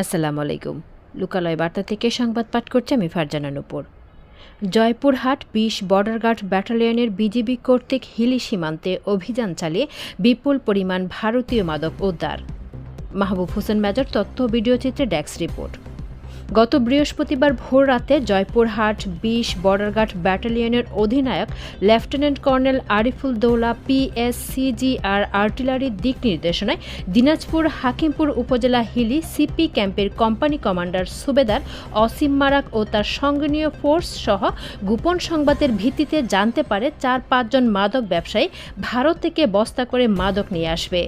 আসসালামু আলাইকুম লুকালয় বার্তা থেকে সংবাদ পাঠ করছে আমি ফারজানা নুপুর। জয়পুরহাট বিশ বর্ডার গার্ড ব্যাটালিয়নের বিজিবি কর্তৃক হিলি সীমান্তে অভিযান চালিয়ে বিপুল পরিমাণ ভারতীয় মাদক উদ্ধার। মাহবুব হোসেন মেজর তথ্য ভিডিও ভিডিওচিত্রে ডেস্ক রিপোর্ট। গত বৃহস্পতিবার ভোর রাতে জয়পুরহাট বিশ বর্ডার গার্ড ব্যাটালিয়নের অধিনায়ক lieutenant colonel Ariful Daula PSCGR আর্টিলারির দিক নির্দেশনায় দিনাজপুর হাকিমপুর উপজেলা হিলি সিপি ক্যাম্পের কোম্পানি কমান্ডার সুবেদার অসীম মারাক ও তার সঙ্গনীয় ফোর্স সহ গোপন সংবাদের ভিত্তিতে জানতে পারে চার পাঁচজন মাদক ব্যবসায়ী ভারত থেকে বস্তা করে মাদক নিয়ে আসবে।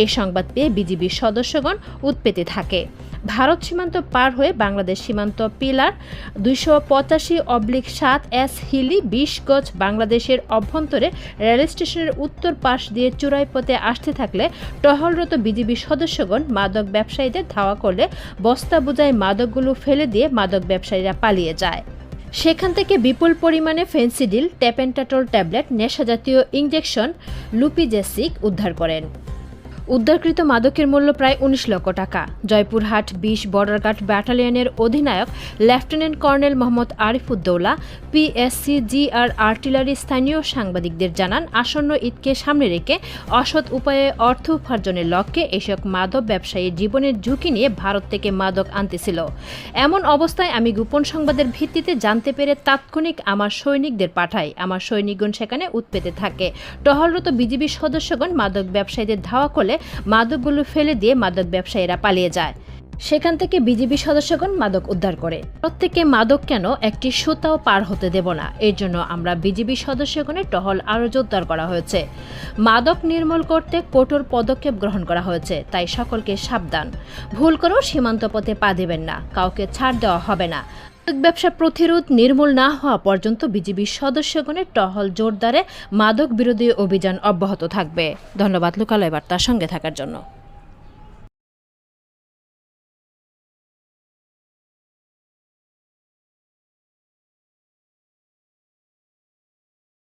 এই সংবাদ পেয়ে বিজিবির সদস্যগণ উৎপেতে থাকে। ভারত সীমান্ত পার হয়ে বাংলাদেশ সীমান্ত পিলার দুইশো পঁচাশি অবলিক সাত এস হিলি বিশ গজ বাংলাদেশের অভ্যন্তরে রেল স্টেশনের উত্তর পাশ দিয়ে চূড়াই পথে আসতে থাকলে টহলরত বিজিবি সদস্যগণ মাদক ব্যবসায়ীদের ধাওয়া করলে বস্তা বোঝায় মাদকগুলো ফেলে দিয়ে মাদক ব্যবসায়ীরা পালিয়ে যায়। সেখান থেকে বিপুল পরিমাণে ফেন্সিডিল ট্যাপেন্টাটল ট্যাবলেট, নেশাজাতীয় ইঞ্জেকশন লুপিজেসিক উদ্ধার করেন। উদ্ধারকৃত মাদকের মূল্য প্রায় উনিশ লক্ষ টাকা। জয়পুরহাট বিশ বর্ডার গার্ড ব্যাটালিয়নের অধিনায়ক lieutenant colonel Mohammad Arifuddaula PSC GR artillery স্থানীয় সাংবাদিকদের জানান, আসন্ন ঈদকে সামনে রেখে অসৎ উপায়ে অর্থ উপার্জনের লক্ষ্যে এসব মাদক ব্যবসায়ী জীবনের ঝুঁকি নিয়ে ভারত থেকে মাদক আনতেছিল। এমন অবস্থায় আমি গোপন সংবাদের ভিত্তিতে জানতে পেরে তাৎক্ষণিক আমার সৈনিকদের পাঠাই। আমার সৈনিকগণ সেখানে উৎপেতে থাকে। টহলরত বিজিবি সদস্যগণ মাদক ব্যবসায়ীদের ধাওয়া করলে মাদকগুলো ফেলে দিয়ে মাদক ব্যবসায়ীরা পালিয়ে যায়। সেখান থেকে বিজিবি সদস্যগণ মাদক উদ্ধার করে। প্রত্যেকে মাদক কেন একটি সুতাও পার হতে দেব না? এর জন্য আমরা বিজেপি সদস্যগণের টহল আরও জোরদার করা হয়েছে। মাদক নির্মূল করতে কঠোর পদক্ষেপ গ্রহণ করা হয়েছে, তাই সকলকে সাবধান। ভুল করেও সীমান্ত পথে পা দেবেন না, কাউকে ছাড় দেওয়া হবে না। মাদক ব্যবসা প্রতিরোধ নির্মূল না হওয়া পর্যন্ত বিজিবির সদস্যগণের টহল জোরদারে মাদক বিরোধী অভিযান অব্যাহত থাকবে। ধন্যবাদ, লোকালয় বার্তার সঙ্গে থাকার জন্য।